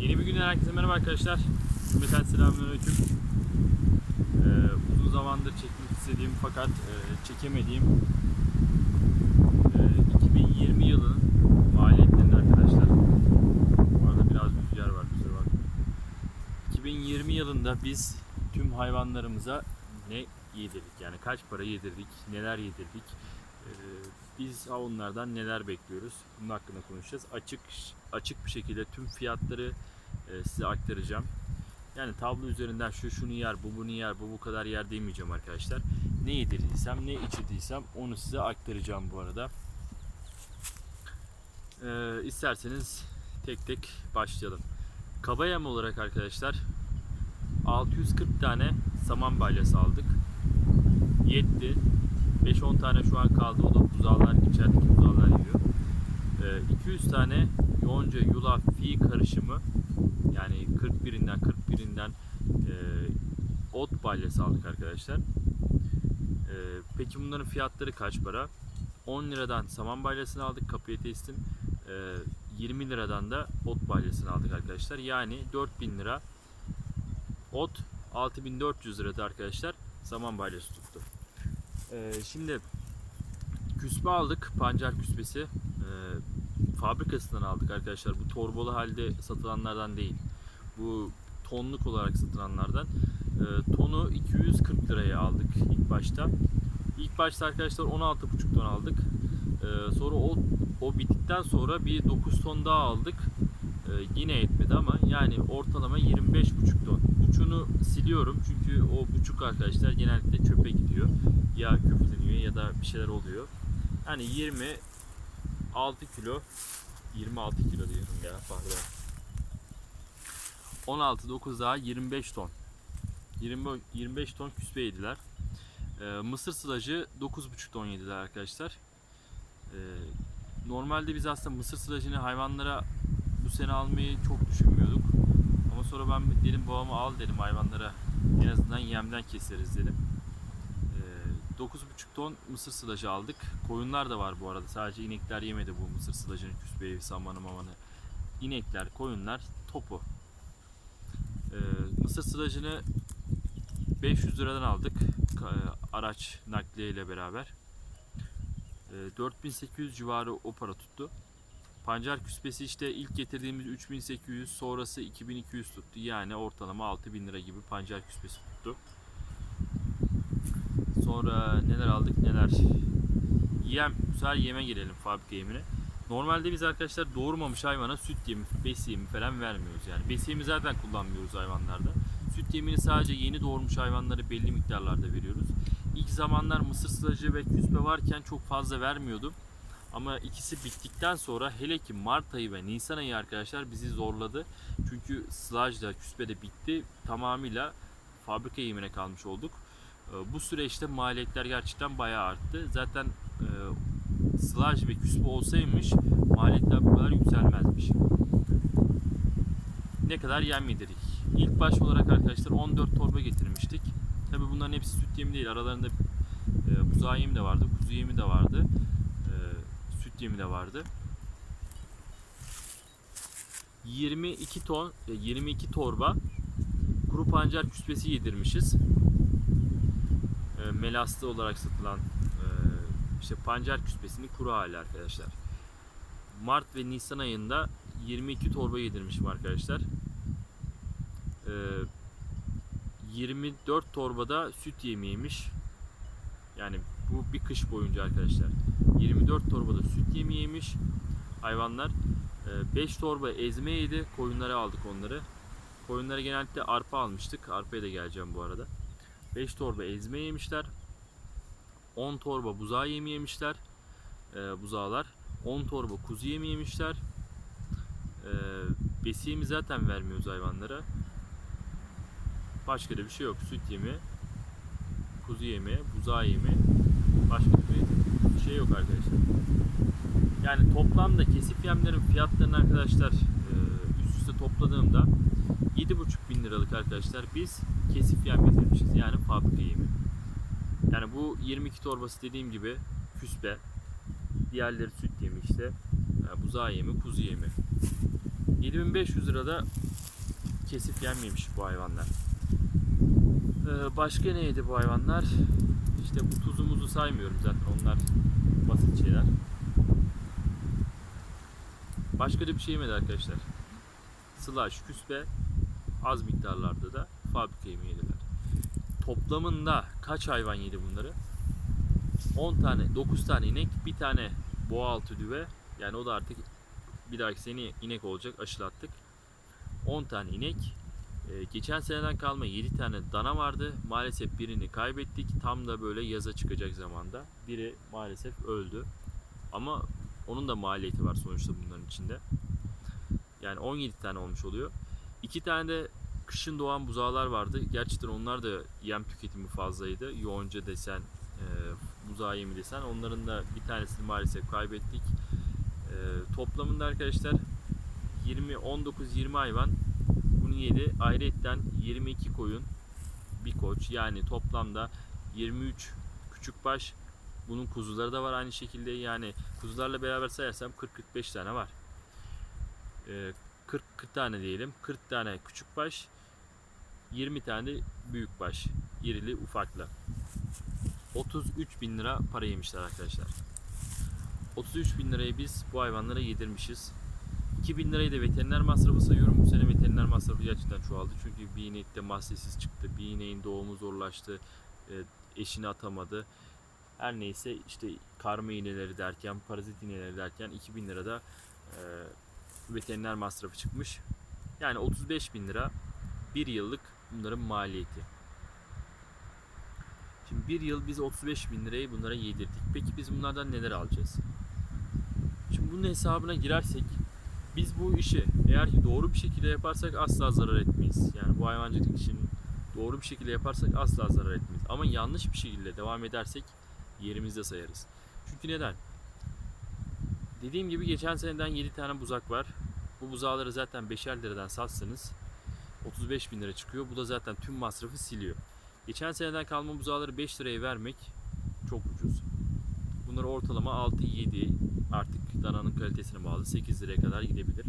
Yeni bir günden herkese merhaba arkadaşlar. Cümleten selamünaleyküm. Ee, uzun zamandır çekmek istediğim fakat e, çekemediğim e, 2020 yılının maliyetlerini arkadaşlar. Bu arada biraz rüzgar var kusura bakmayın. 2020 yılında biz tüm hayvanlarımıza ne yedirdik yani kaç para yedirdik, neler yedirdik, ee, biz onlardan neler bekliyoruz bunun hakkında konuşacağız. Açık açık bir şekilde tüm fiyatları e, size aktaracağım. Yani tablo üzerinden şu şunu yer, bu bunu yer, bu bu kadar yer demeyeceğim arkadaşlar. Ne yedirdiysem, ne içirdiysem onu size aktaracağım bu arada. Ee, isterseniz tek tek başlayalım. Kaba yem olarak arkadaşlar 640 tane saman balyası aldık. Yetti. 5-10 tane şu an kaldı. O da buzağlar, içerideki buzağlar yiyor. Ee, 200 tane yonca, yulaf, fi karışımı yani 41'inden 41'inden e, ot balyası aldık arkadaşlar. Ee, peki bunların fiyatları kaç para? 10 liradan saman balyasını aldık kapıya teslim. Ee, 20 liradan da ot balyasını aldık arkadaşlar. Yani 4000 lira ot 6400 lirada arkadaşlar saman balyası tuttu. Ee, şimdi küspe aldık. Pancar küspesi. Ee, fabrikasından aldık arkadaşlar. Bu torbalı halde satılanlardan değil. Bu tonluk olarak satılanlardan. Ee, tonu 240 liraya aldık ilk başta. İlk başta arkadaşlar 16,5 ton aldık. Ee, sonra o, o bittikten sonra bir 9 ton daha aldık. Ee, yine etmedi ama yani ortalama 25,5 ton. Buçuğunu siliyorum çünkü o buçuk arkadaşlar genellikle çöpe gidiyor. Ya küfleniyor ya da bir şeyler oluyor. Yani 26 kilo 26 kilo diyorum ya pardon. 16 9 daha 25 ton. 20 25 ton küspe yediler. Ee, mısır sılacı 9,5 ton yediler arkadaşlar. Ee, normalde biz aslında mısır sılacını hayvanlara bu sene almayı çok düşünmüyorduk. Ama sonra ben dedim babama al dedim hayvanlara en azından yemden keseriz dedim. Ee, 9,5 ton mısır sılacı aldık. Koyunlar da var bu arada. Sadece inekler yemedi bu mısır sılacını, küspeyi, samanı, mamanı. İnekler, koyunlar topu. Ee, mısır sılacını 500 liradan aldık. Araç nakliye beraber. Ee, 4800 civarı o para tuttu. Pancar küspesi işte ilk getirdiğimiz 3800 sonrası 2200 tuttu. Yani ortalama 6000 lira gibi pancar küspesi tuttu. Sonra neler aldık neler. Yem, bu yeme gelelim fabrika yemine. Normalde biz arkadaşlar doğurmamış hayvana süt yemi, besi yemi falan vermiyoruz. Yani besi yemi zaten kullanmıyoruz hayvanlarda. Süt yemini sadece yeni doğurmuş hayvanlara belli miktarlarda veriyoruz. İlk zamanlar mısır sılacı ve küspe varken çok fazla vermiyordum. Ama ikisi bittikten sonra hele ki Mart ayı ve Nisan ayı arkadaşlar bizi zorladı. Çünkü sılaj da küspe de bitti. Tamamıyla fabrika yemine kalmış olduk. Ee, Bu süreçte maliyetler gerçekten bayağı arttı. Zaten e, sılaj ve küspe olsaymış maliyetler bu kadar yükselmezmiş. Ne kadar yem yedirdik? İlk baş olarak arkadaşlar 14 torba getirmiştik. Tabi bunların hepsi süt yemi değil. Aralarında e, buzağı yemi de vardı, kuzu yemi de vardı. E, süt yemi de vardı. 22 ton, e, 22 torba kuru pancar küspesi yedirmişiz. E, melaslı olarak satılan e, işte pancar küspesinin kuru hali arkadaşlar. Mart ve Nisan ayında 22 torba yedirmişim arkadaşlar. E, 24 torbada süt yemeğiymiş. Yani bu bir kış boyunca arkadaşlar. 24 torbada süt yemeğiymiş hayvanlar. 5 torba ezme yedi. Koyunlara aldık onları. Koyunlara genellikle arpa almıştık. Arpaya da geleceğim bu arada. 5 torba ezme yemişler. 10 torba buzağı yemi yemişler. Ee, buzağlar. 10 torba kuzu yemi yemişler. Ee, besiyemi zaten vermiyoruz hayvanlara. Başka da bir şey yok. Süt yemi, kuzu yemi, buzağı yemi. Başka bir şey yok arkadaşlar. Yani toplamda kesif yemlerin fiyatlarını arkadaşlar e, üst üste topladığımda 7,5 bin liralık arkadaşlar biz kesif yem getirmişiz. Yani fabrika yemi. Yani bu 22 torbası dediğim gibi küspe. Diğerleri süt yemi işte. Yani buzağı yemi, kuzu yemi. 7500 lirada kesip yenmemiş bu hayvanlar. Ee, başka neydi bu hayvanlar? İşte bu tuzumuzu saymıyorum zaten onlar basit şeyler. Başka da bir şey yemedi arkadaşlar. Slash, küspe az miktarlarda da fabrika yemeği yediler. Toplamında kaç hayvan yedi bunları? 10 tane, 9 tane inek, bir tane boğa altı düve. Yani o da artık bir dahaki sene inek olacak aşılattık. 10 tane inek. Ee, geçen seneden kalma 7 tane dana vardı. Maalesef birini kaybettik. Tam da böyle yaza çıkacak zamanda. Biri maalesef öldü. Ama onun da maliyeti var sonuçta bunların içinde. Yani 17 tane olmuş oluyor. 2 tane de kışın doğan buzağlar vardı. Gerçekten onlar da yem tüketimi fazlaydı. Yoğunca desen, e, buzağı yemi desen. Onların da bir tanesini maalesef kaybettik. E, toplamında arkadaşlar 20 19 20 hayvan bunu yedi. Ayrıyetten 22 koyun bir koç yani toplamda 23 küçük baş bunun kuzuları da var aynı şekilde yani kuzularla beraber sayarsam 40-45 tane var. Ee, 40, 40 tane diyelim. 40 tane küçük baş 20 tane büyük baş. irili ufaklı. 33 bin lira para yemişler arkadaşlar. 33 bin lirayı biz bu hayvanlara yedirmişiz. 2000 lirayı da veteriner masrafı sayıyorum. Bu sene veteriner masrafı gerçekten çoğaldı. Çünkü bir inek de mahsesiz çıktı. Bir ineğin doğumu zorlaştı. E, eşini atamadı. Her neyse işte karma iğneleri derken, parazit iğneleri derken 2000 lira da e, veteriner masrafı çıkmış. Yani 35 bin lira bir yıllık bunların maliyeti. Şimdi bir yıl biz 35 bin lirayı bunlara yedirdik. Peki biz bunlardan neler alacağız? Şimdi bunun hesabına girersek biz bu işi eğer ki doğru bir şekilde yaparsak asla zarar etmeyiz. Yani bu hayvancılık işini doğru bir şekilde yaparsak asla zarar etmeyiz. Ama yanlış bir şekilde devam edersek yerimizde sayarız. Çünkü neden? Dediğim gibi geçen seneden 7 tane buzak var. Bu buzağları zaten 5'er liradan satsanız 35 bin lira çıkıyor. Bu da zaten tüm masrafı siliyor. Geçen seneden kalma buzağları 5 liraya vermek çok ucuz. Bunları ortalama 6-7 artık dananın kalitesine bağlı 8 liraya kadar gidebilir.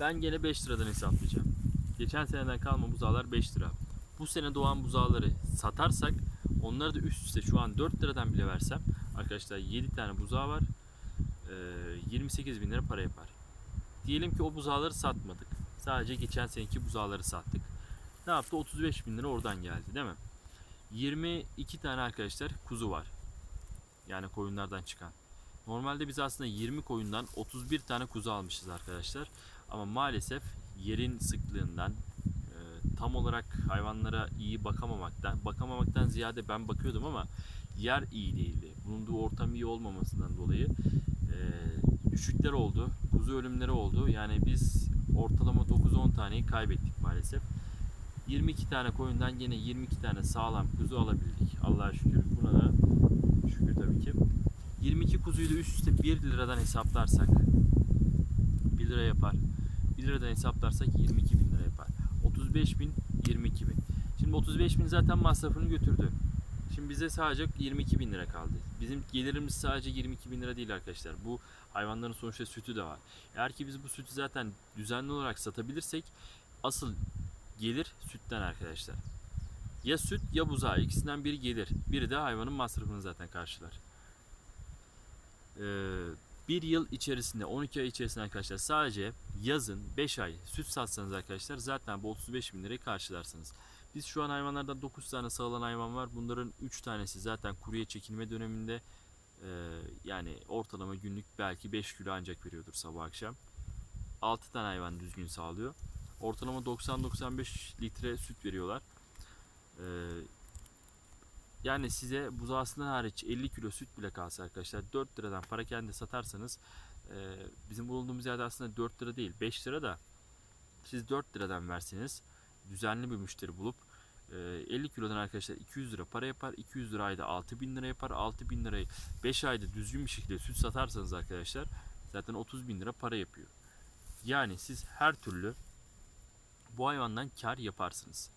Ben gene 5 liradan hesaplayacağım. Geçen seneden kalma buzağlar 5 lira. Bu sene doğan buzağları satarsak onları da üst üste şu an 4 liradan bile versem arkadaşlar 7 tane buzağı var. Ee, 28 bin lira para yapar. Diyelim ki o buzağları satmadık. Sadece geçen seneki buzağları sattık. Ne yaptı? 35 bin lira oradan geldi değil mi? 22 tane arkadaşlar kuzu var. Yani koyunlardan çıkan. Normalde biz aslında 20 koyundan 31 tane kuzu almışız arkadaşlar. Ama maalesef yerin sıklığından tam olarak hayvanlara iyi bakamamaktan, bakamamaktan ziyade ben bakıyordum ama yer iyi değildi. Bulunduğu ortam iyi olmamasından dolayı e, düşükler oldu, kuzu ölümleri oldu. Yani biz ortalama 9-10 taneyi kaybettik maalesef. 22 tane koyundan yine 22 tane sağlam kuzu alabildik. Allah'a şükür. Buna da şükür tabii ki. 22 kuzuyu da üst üste 1 liradan hesaplarsak 1 lira yapar. 1 liradan hesaplarsak 22 bin. 35 bin, 22 bin. Şimdi 35 bin zaten masrafını götürdü. Şimdi bize sadece 22 bin lira kaldı. Bizim gelirimiz sadece 22 bin lira değil arkadaşlar. Bu hayvanların sonuçta sütü de var. Eğer ki biz bu sütü zaten düzenli olarak satabilirsek asıl gelir sütten arkadaşlar. Ya süt ya buzağı ikisinden biri gelir. Biri de hayvanın masrafını zaten karşılar. Ee, bir yıl içerisinde 12 ay içerisinde arkadaşlar sadece yazın 5 ay süt satsanız arkadaşlar zaten bu 35 bin lirayı karşılarsınız. Biz şu an hayvanlardan 9 tane sağılan hayvan var. Bunların 3 tanesi zaten kuruya çekilme döneminde. Ee, yani ortalama günlük belki 5 kilo ancak veriyordur sabah akşam. 6 tane hayvan düzgün sağlıyor. Ortalama 90-95 litre süt veriyorlar. Ee, yani size buzağısından hariç 50 kilo süt bile kalsa arkadaşlar 4 liradan para kendi satarsanız e, bizim bulunduğumuz yerde aslında 4 lira değil 5 lira da siz 4 liradan verseniz düzenli bir müşteri bulup e, 50 kilodan arkadaşlar 200 lira para yapar 200 lira ayda 6000 lira yapar 6000 lirayı 5 ayda düzgün bir şekilde süt satarsanız arkadaşlar zaten 30 bin lira para yapıyor. Yani siz her türlü bu hayvandan kar yaparsınız.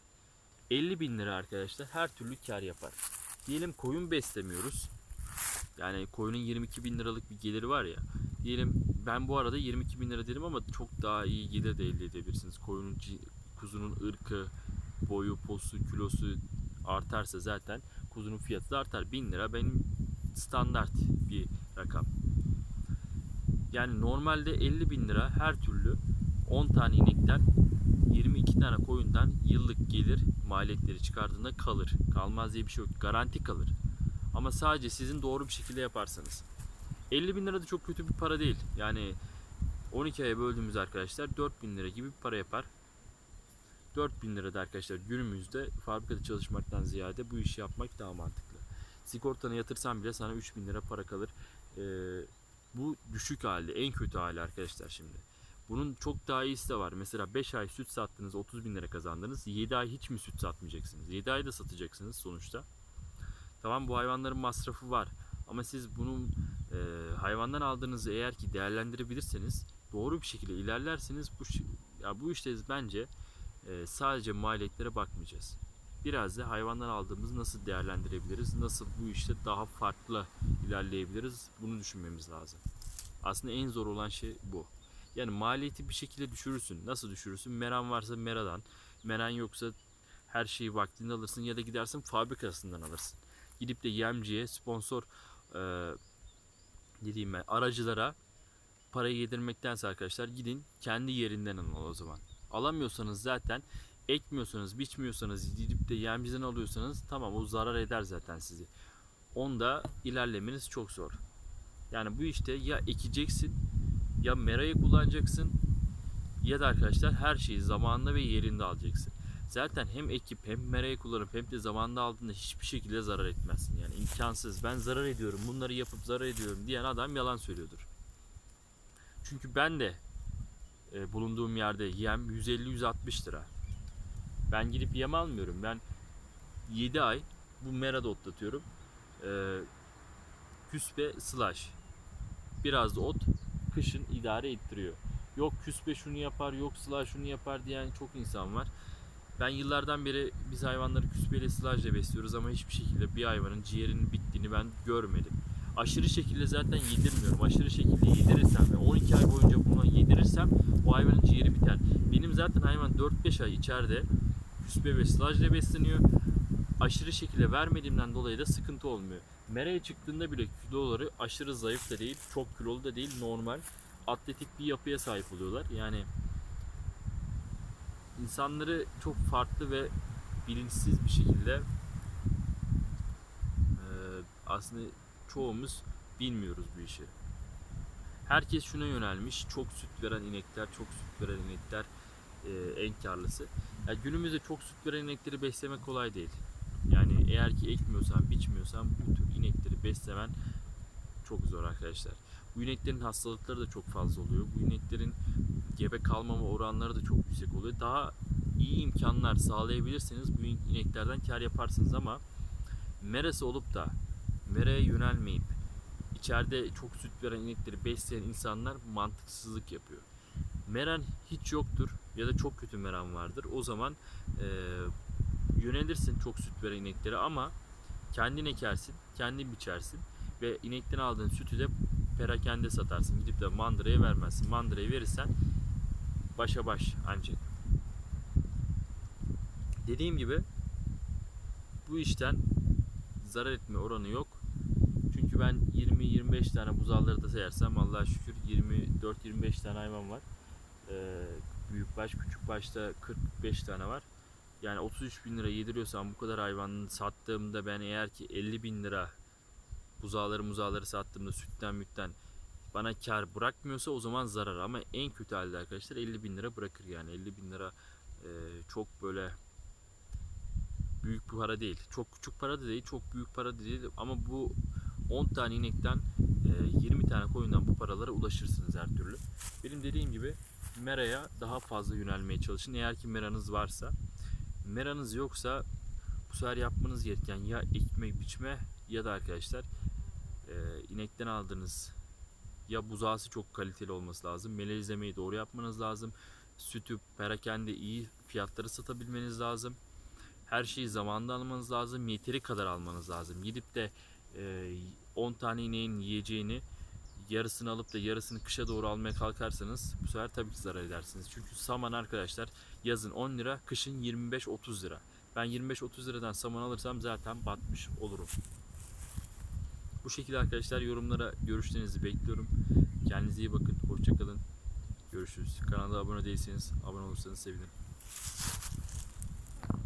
50 bin lira arkadaşlar her türlü kar yapar. Diyelim koyun beslemiyoruz. Yani koyunun 22 bin liralık bir geliri var ya. Diyelim ben bu arada 22 bin lira dedim ama çok daha iyi gelir de elde edebilirsiniz. Koyunun, kuzunun ırkı, boyu, posu, kilosu artarsa zaten kuzunun fiyatı da artar. 1000 lira benim standart bir rakam. Yani normalde 50 bin lira her türlü 10 tane inekten 22 tane koyundan yıllık gelir maliyetleri çıkardığında kalır. Kalmaz diye bir şey yok. Garanti kalır. Ama sadece sizin doğru bir şekilde yaparsanız. 50 bin lira da çok kötü bir para değil. Yani 12 aya böldüğümüz arkadaşlar 4 bin lira gibi bir para yapar. 4 bin lira da arkadaşlar günümüzde fabrikada çalışmaktan ziyade bu işi yapmak daha mantıklı. Sigortanı yatırsan bile sana 3 bin lira para kalır. Ee, bu düşük hali, en kötü hali arkadaşlar şimdi. Bunun çok daha iyisi de var. Mesela 5 ay süt sattınız 30 bin lira kazandınız. 7 ay hiç mi süt satmayacaksınız? 7 ay da satacaksınız sonuçta. Tamam bu hayvanların masrafı var. Ama siz bunun e, hayvandan aldığınızı eğer ki değerlendirebilirseniz doğru bir şekilde ilerlerseniz bu ya bu işte bence e, sadece maliyetlere bakmayacağız. Biraz da hayvandan aldığımızı nasıl değerlendirebiliriz? Nasıl bu işte daha farklı ilerleyebiliriz? Bunu düşünmemiz lazım. Aslında en zor olan şey bu. Yani maliyeti bir şekilde düşürürsün. Nasıl düşürürsün? Meran varsa meradan, meran yoksa her şeyi vaktinde alırsın ya da gidersin fabrikasından alırsın. Gidip de yemciye, sponsor e, ne diyeyim ben, aracılara parayı yedirmektense arkadaşlar gidin kendi yerinden alın o zaman. Alamıyorsanız zaten ekmiyorsanız, biçmiyorsanız, gidip de yemciden alıyorsanız tamam o zarar eder zaten sizi. Onda ilerlemeniz çok zor. Yani bu işte ya ekeceksin ya merayı kullanacaksın ya da arkadaşlar her şeyi zamanında ve yerinde alacaksın. Zaten hem ekip hem merayı kullanıp hem de zamanında aldığında hiçbir şekilde zarar etmezsin. Yani imkansız. Ben zarar ediyorum, bunları yapıp zarar ediyorum diyen adam yalan söylüyordur. Çünkü ben de e, bulunduğum yerde yem 150-160 lira. Ben gidip yem almıyorum. Ben 7 ay bu merada otlatıyorum. E, küspe slash. Biraz da ot kışın idare ettiriyor. Yok küspe şunu yapar, yok slash şunu yapar diyen çok insan var. Ben yıllardan beri biz hayvanları küspeyle silajla besliyoruz ama hiçbir şekilde bir hayvanın ciğerinin bittiğini ben görmedim. Aşırı şekilde zaten yedirmiyorum. Aşırı şekilde yedirirsem ve 12 ay boyunca buna yedirirsem o hayvanın ciğeri biter. Benim zaten hayvan 4-5 ay içeride küspe ve silajla besleniyor. Aşırı şekilde vermediğimden dolayı da sıkıntı olmuyor. Meraya çıktığında bile kiloları aşırı zayıf da değil, çok kilolu da değil, normal atletik bir yapıya sahip oluyorlar. Yani insanları çok farklı ve bilinçsiz bir şekilde e, aslında çoğumuz bilmiyoruz bu işi. Herkes şuna yönelmiş. Çok süt veren inekler, çok süt veren inekler e, en karlısı. Ya günümüzde çok süt veren inekleri beslemek kolay değil. Yani eğer ki ekmiyorsan, biçmiyorsan bu tür beslemen çok zor arkadaşlar. Bu ineklerin hastalıkları da çok fazla oluyor. Bu ineklerin gebe kalmama oranları da çok yüksek oluyor. Daha iyi imkanlar sağlayabilirseniz bu ineklerden kar yaparsınız ama merası olup da meraya yönelmeyip içeride çok süt veren inekleri besleyen insanlar mantıksızlık yapıyor. Meran hiç yoktur ya da çok kötü meran vardır. O zaman e, yönelirsin çok süt veren ineklere ama kendin ekersin, kendin biçersin ve inekten aldığın sütü de perakende satarsın. Gidip de mandıraya vermezsin. Mandıraya verirsen başa baş ancak. Dediğim gibi bu işten zarar etme oranı yok. Çünkü ben 20-25 tane buzalları da sayarsam Allah'a şükür 24-25 tane hayvan var. Ee, büyük baş, küçük başta 45 tane var. Yani 33 bin lira yediriyorsam bu kadar hayvanı sattığımda ben eğer ki 50 bin lira buzağları muzağları sattığımda sütten mütten bana kar bırakmıyorsa o zaman zarar. Ama en kötü halde arkadaşlar 50 bin lira bırakır yani. 50 bin lira e, çok böyle büyük bir para değil. Çok küçük para da değil çok büyük para da değil. Ama bu 10 tane inekten e, 20 tane koyundan bu paralara ulaşırsınız her türlü. Benim dediğim gibi meraya daha fazla yönelmeye çalışın. Eğer ki meranız varsa meranız yoksa bu sefer yapmanız gereken ya ekmek biçme ya da arkadaşlar e, inekten aldığınız ya buzağısı çok kaliteli olması lazım. Melezlemeyi doğru yapmanız lazım. Sütü perakende iyi fiyatları satabilmeniz lazım. Her şeyi zamanında almanız lazım. Yeteri kadar almanız lazım. Gidip de e, 10 tane ineğin yiyeceğini yarısını alıp da yarısını kışa doğru almaya kalkarsanız bu sefer tabii ki zarar edersiniz. Çünkü saman arkadaşlar yazın 10 lira, kışın 25-30 lira. Ben 25-30 liradan saman alırsam zaten batmış olurum. Bu şekilde arkadaşlar yorumlara görüşlerinizi bekliyorum. Kendinize iyi bakın. Hoşçakalın. Görüşürüz. Kanala abone değilseniz abone olursanız sevinirim.